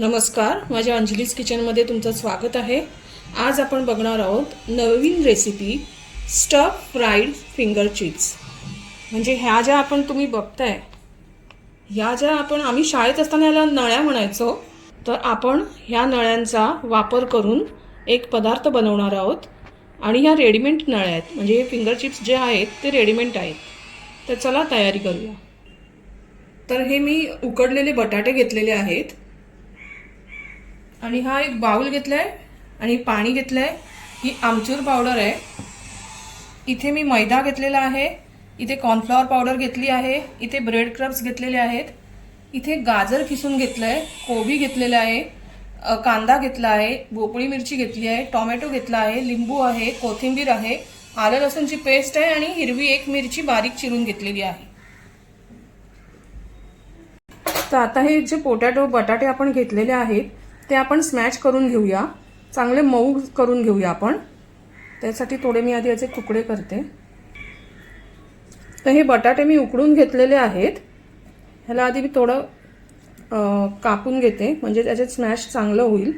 नमस्कार माझ्या अंजलीज किचनमध्ये तुमचं स्वागत आहे. आज आपण बघणार आहोत नवीन recipe stuff fried finger chips म्हणजे ह्या ज्या आपण तुम्ही बघताय ह्या ज्या आपण आम्ही शाळेत असताना याला नळ्या म्हणायचो तर आपण ह्या नळ्यांचा वापर करून एक पदार्थ बनवणार आहोत. आणि ह्या रेडीमेड नळ्या आहेत. म्हणजे हे फिंगर चिप्स जे आहेत ते रेडीमेड आहेत. तर चला तयारी करूया. तर हे मी उकडलेले बटाटे घेतलेले आहेत. आणि हा एक बाउल घेतलाय आणि पाणी घेतलंय. ही आमचूर पावडर आहे. इथे मी मैदा घेतलेला आहे. इथे कॉर्नफ्लॉवर पावडर घेतली आहे. इथे ब्रेड क्रब्स घेतलेले आहेत. इथे गाजर किसून घेतलंय. कोबी घेतलेलं आहे. कांदा घेतला आहे. भोपळी मिरची घेतली आहे. टोमॅटो घेतला आहे. लिंबू आहे. कोथिंबीर आहे. आलं लसूणची पेस्ट आहे आणि हिरवी एक मिरची बारीक चिरून घेतलेली आहे. तर आता हे जे पोटॅटो बटाटे आपण घेतलेले आहेत ते आपण स्मॅश करून घेऊया. चांगले मऊ करून घेऊया आपण. त्यासाठी थोडे मी आधी याचे तुकडे करते. तर हे बटाटे मी उकडून घेतलेले आहेत. ह्याला आधी मी थोडं कापून घेते. म्हणजे त्याचे स्मॅश चांगलं होईल.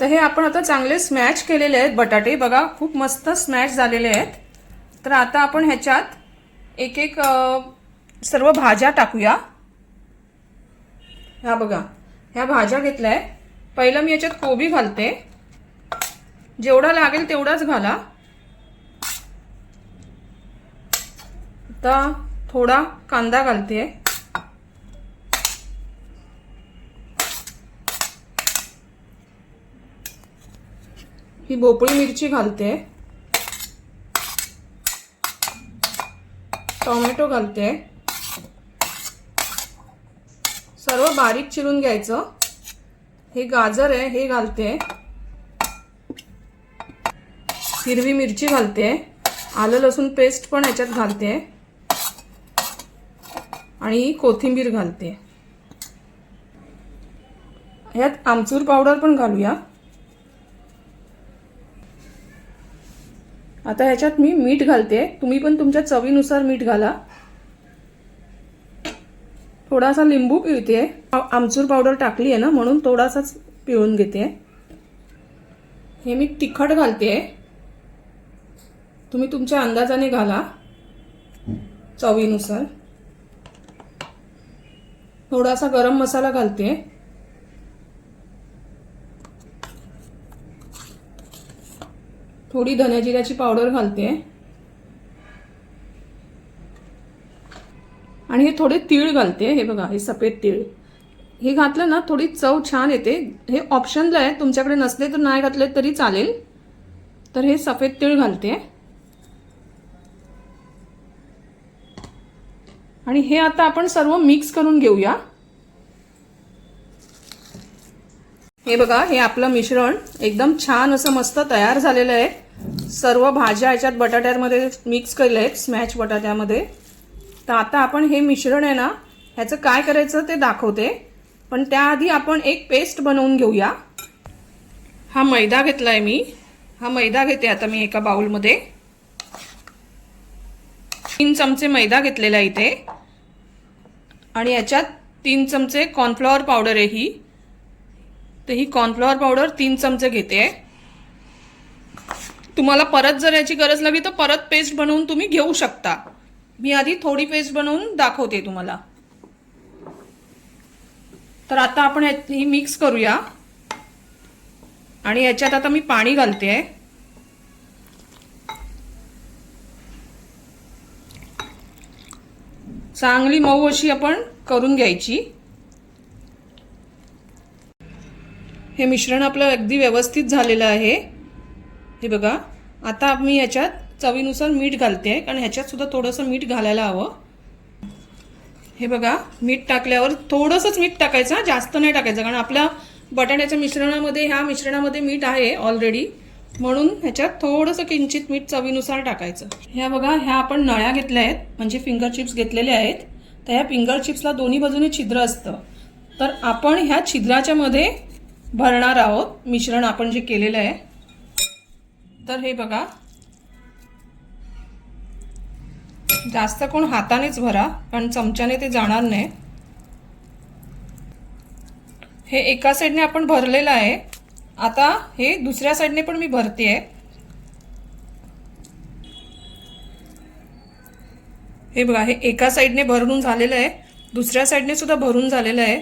तर हे आपण आता चांगले स्मॅश केलेले आहेत बटाटे. बघा खूप मस्त स्मॅश झालेले आहेत. तर आता आपण ह्याच्यात एक एक सर्व भाज्या टाकूया. ह्या बघा. ह्या भाज्या घेतल्याय पहिलं मी याच्यात कोबी घालते. जेवढा लागेल तेवढाच घाला. आता थोडा कांदा घालते. ही भोपळी मिरची घालते. टोमॅटो घालते. सर्व बारीक चिरून घ्यायचं. हे गाजर आहे हे घालते. हिरवी मिरची घालते. आलं लसूण पेस्ट पण याच्यात घालते. आणि कोथिंबीर घालते. ह्यात आमचूर पावडर पण घालूया. आता ह्याच्यात मी मीठ घालते. तुम्ही पण तुमच्या चवीनुसार मीठ घाला. थोडासा लिंबू पिळते आमचूर पावडर टाकली आहे ना म्हणून थोडासाच पिळून घेते हे मी तिखट घालते तुम्ही तुमच्या अंदाजाने घाला चवीनुसार. थोडासा गरम मसाला घालते थोडी धन्याजिऱ्याची पावडर घालते आणि हे थोडे तीळ घालते. हे बघा हे सफेद तीळ. हे घातलं ना थोडी चव छान येते. हे ऑप्शनला आहे. तुमच्याकडे नसले तर नाही घातले तरी चालेल. तर हे सफेद तीळ घालते. आणि हे आता आपण सर्व मिक्स करून घेऊया. हे बघा हे आपलं मिश्रण एकदम छान असं मस्त तयार झालेलं आहे. सर्व भाज्या याच्यात बटाट्यामध्ये मिक्स केलं आहेत स्मॅच बटाट्यामध्ये. तर आता आपण हे मिश्रण आहे ना ह्याचं काय करायचं ते दाखवते. पण त्याआधी आपण एक पेस्ट बनवून घेऊया. हा मैदा घेतला आहे मी. हा मैदा घेते आता मी एका बाउलमध्ये. तीन चमचे मैदा घेतलेला आहे इथे. आणि याच्यात तीन चमचे कॉर्नफ्लॉवर पावडर आहे ही. तर ही कॉर्नफ्लॉवर पावडर तीन चमचे घेते. आहे तुम्हाला परत जर याची गरज लागली तर परत पेस्ट बनवून तुम्ही घेऊ शकता. मी आधी थोडी पेस्ट बनवून दाखवते तुम्हाला. तर आता आपण ही मिक्स करूया. आणि याच्यात आता मी पाणी घालते. आहे चांगली मऊ अशी आपण करून घ्यायची. हे मिश्रण आपलं अगदी व्यवस्थित झालेलं आहे. हे बघा आता मी याच्यात चवीनुसार मीठ घालते कारण ह्याच्यात सुद्धा थोडंसं मीठ घालायला हवं. हे बघा मीठ टाकल्यावर थोडंसंच मीठ टाकायचं जास्त नाही टाकायचं कारण आपल्या बटाट्याच्या मिश्रणामध्ये ह्या मिश्रणामध्ये मीठ आहे ऑलरेडी म्हणून ह्याच्यात थोडंसं किंचित मीठ चवीनुसार टाकायचं. ह्या बघा ह्या आपण नळ्या घेतल्या आहेत म्हणजे फिंगर चिप्स घेतलेल्या आहेत. तर ह्या फिंगर चिप्सला दोन्ही बाजूने छिद्र असतं. तर आपण ह्या छिद्राच्या मध्ये भरणार आहोत मिश्रण आपण जे केलेलं आहे. तर हे बघा जास्त कोण हातानेच भरा कारण चमच्याने ते जाणार नाही. हे एका साईडने आपण भरलेलं आहे. आता हे दुसऱ्या साईडने पण मी भरते आहे हे बघा हे एका साईडने भरून झालेलं आहे. दुसऱ्या साईडने सुद्धा भरून झालेलं आहे.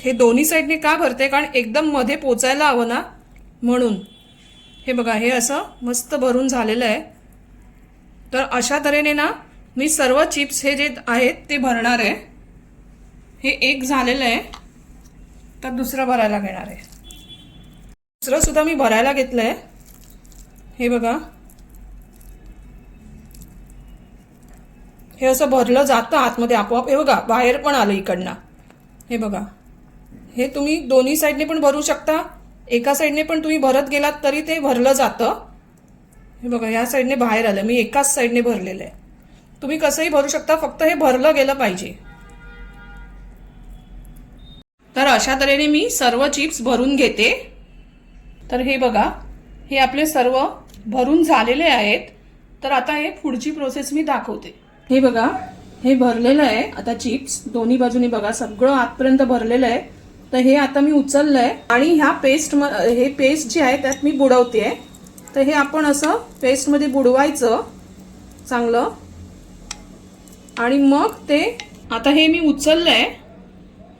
हे दोन्ही साईडने का भरते कारण एकदम मध्ये पोचायला हवं ना? म्हणून. हे बघा हे असं मस्त भरून झालेलं आहे. तर अशा तऱ्हेने ना मी सर्व चिप्स हे जे आहेत ते भरणार आहे. हे एक झालेलं आहे. तर दुसरं भरायला घेणार आहे. दुसरं सुद्धा मी भरायला घेतलं आहे. हे बघा. हे असं भरलं जातं आतमध्ये आपोआप. हे बघा बाहेर पण आलं इकडनं. हे बघा. हे तुम्ही दोन्ही साईडने पण भरू शकता. एका साईडने पण तुम्ही भरत गेलात तरी ते भरलं जातं. हे बघा या साईडने बाहेर आलं. मी एकाच साईडने भरलेलं आहे. तुम्ही कसंही भरू शकता फक्त हे भरलं गेलं पाहिजे. तर अशा तऱ्हेने मी सर्व चिप्स भरून घेते. तर हे बघा हे आपले सर्व भरून झालेले आहेत. तर आता हे पुढची प्रोसेस मी दाखवते. हे बघा हे भरलेलं आहे. आता चिप्स दोन्ही बाजूनी बघा सगळं आतपर्यंत भरलेलं आहे. तर हे आता मी उचललं आहे आणि ह्या पेस्ट हे पेस्ट जी आहे त्यात मी बुडवते तर हे आपण असं पेस्टमध्ये बुडवायचं चांगलं. आणि मग ते आता हे मी उचललं आहे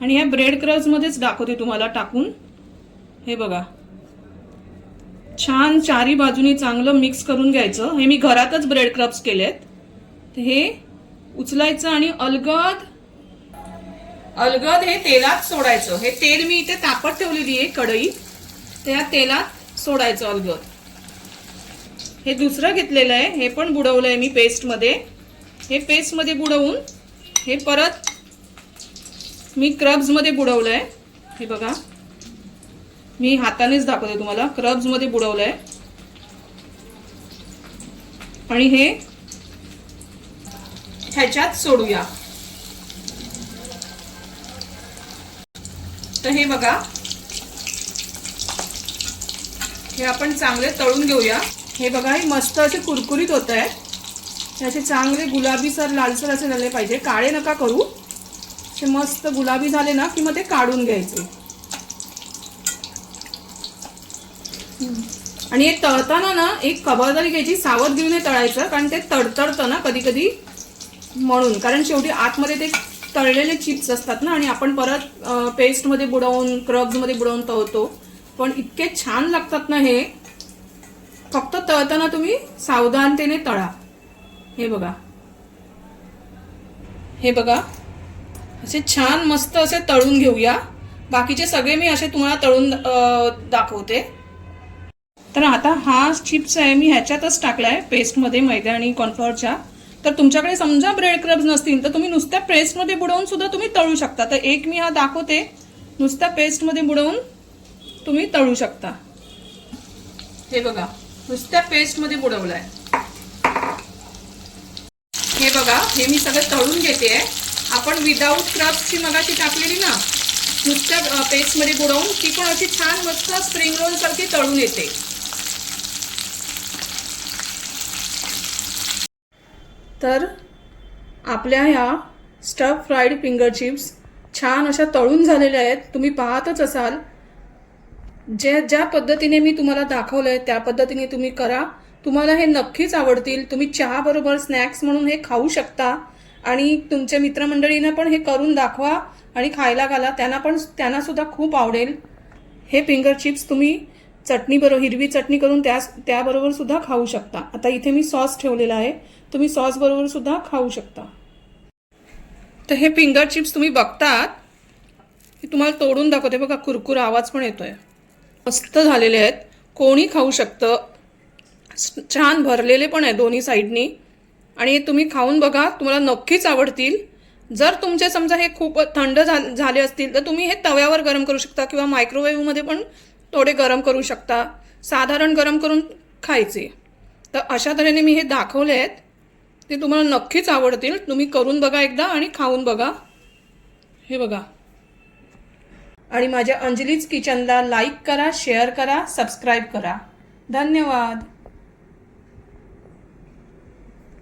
आणि ह्या ब्रेड क्रब्समध्येच दाखवते तुम्हाला टाकून. हे बघा. छान चारी बाजूनी चांगलं मिक्स करून घ्यायचं. हे मी घरातच ब्रेड क्रब्स केलेत. तर हे उचलायचं आणि अलगद अलगद हे तेलात सोडायचं. हे तेल मी इथे तापत ठेवलेली आहे कढई. त्या तेलात सोडायचं अलगद. हे दुसरं घेतलेलं आहे. हे पण बुडवलं आहे मी पेस्टमध्ये. हे पेस्टमध्ये बुडवून हे परत मी क्रब्समध्ये बुडवलं आहे हे बघा. मी हातानेच दाखवते तुम्हाला. क्रब्समध्ये बुडवलं आहे आणि हे ह्याच्यात सोडूया. तर हे बघा. हे आपण चांगले तळून घेऊया. हे बघा हे मस्त असे कुरकुरीत होत आहेत त्याचे चांगले गुलाबी सर लालसर असे झाले पाहिजे. काळे नका करू. असे मस्त गुलाबी झाले ना की मग ते काढून घ्यायचे. आणि हे तळताना ना एक खबरदारी घ्यायची सावधगिरीने तळायचं कारण ते तडतडतं ना कधी कधी म्हणून. कारण शेवटी आतमध्ये ते तळलेले चिप्स असतात ना आणि आपण परत पेस्टमध्ये बुडवून क्रब्समध्ये बुडवून तळतो. पण इतके छान लागतात ना हे. फक्त तळताना तुम्ही सावधानतेने तळा. हे बघा. हे बघा. असे छान मस्त असे तळून घेऊया. बाकीचे सगळे मी असे तुम्हाला तळून दाखवते. तर आता हा चिप्स आहे मी ह्याच्यातच टाकलाय पेस्टमध्ये मैदा आणि कॉर्नफ्लॉरच्या तर तुमच्याकडे समजा ब्रेड क्रब्स नसतील तर तुम्ही नुसत्या पेस्टमध्ये बुडवून सुद्धा तुम्ही तळू शकता. तर एक मी हा दाखवते. नुसत्या पेस्टमध्ये बुडवून तुम्ही तळू शकता. हे बघा. नुसत्या पेस्टमध्ये बुडवलाय. हे बघा हे मी सगळं तळून घेते आपण विदाऊट क्रब्सची मगाची टाकलेली ना नुसत्या पेस्टमध्ये बुडवून ती पण अशी छान मस्त स्प्रिंग रोल सारखी तळून येते. तर आपल्या ह्या स्टफ फ्राईड फिंगर चिप्स छान अशा तळून झालेल्या आहेत. तुम्ही पाहतच असाल. जे ज्या पद्धतीने मी तुम्हाला दाखवलं आहे त्या पद्धतीने तुम्ही करा. तुम्हाला हे नक्कीच आवडतील. तुम्ही चहाबरोबर स्नॅक्स म्हणून हे खाऊ शकता. आणि तुमच्या मित्रमंडळींना पण हे करून दाखवा आणि खायला घाला. त्यांना पण त्यांनासुद्धा खूप आवडेल. हे फिंगर चिप्स तुम्ही चटणी बरोबर हिरवी चटणी करून त्या त्याबरोबर सुद्धा खाऊ शकता. आता इथे मी सॉस ठेवलेला आहे. तुम्ही सॉस बरोबर सुद्धा खाऊ शकता. तर हे फिंगर चिप्स तुम्ही बघतात. तुम्हाला तोडून दाखवते. बघा कुरकुर आवाज पण येतोय. मस्त झालेले आहेत. कोणी खाऊ शकतं. छान भरलेले पण आहे दोन्ही साईडनी. आणि तुम्ही खाऊन बघा तुम्हाला नक्कीच आवडतील. जर तुमचे समजा हे खूप थंड झा- झाले असतील तर तुम्ही हे तव्यावर गरम करू शकता किंवा मायक्रोवेव्हमध्ये पण थोडे गरम करू शकता. साधारण गरम करून खायचे. तर अशा तऱ्हेने मी हे दाखवले आहेत. ते तुम्हाला नक्कीच आवडतील. तुम्ही करून बघा एकदा आणि खाऊन बघा. हे बघा. आणि माझ्या अंजलीज किचनला लाईक करा शेअर करा सबस्क्राईब करा. धन्यवाद.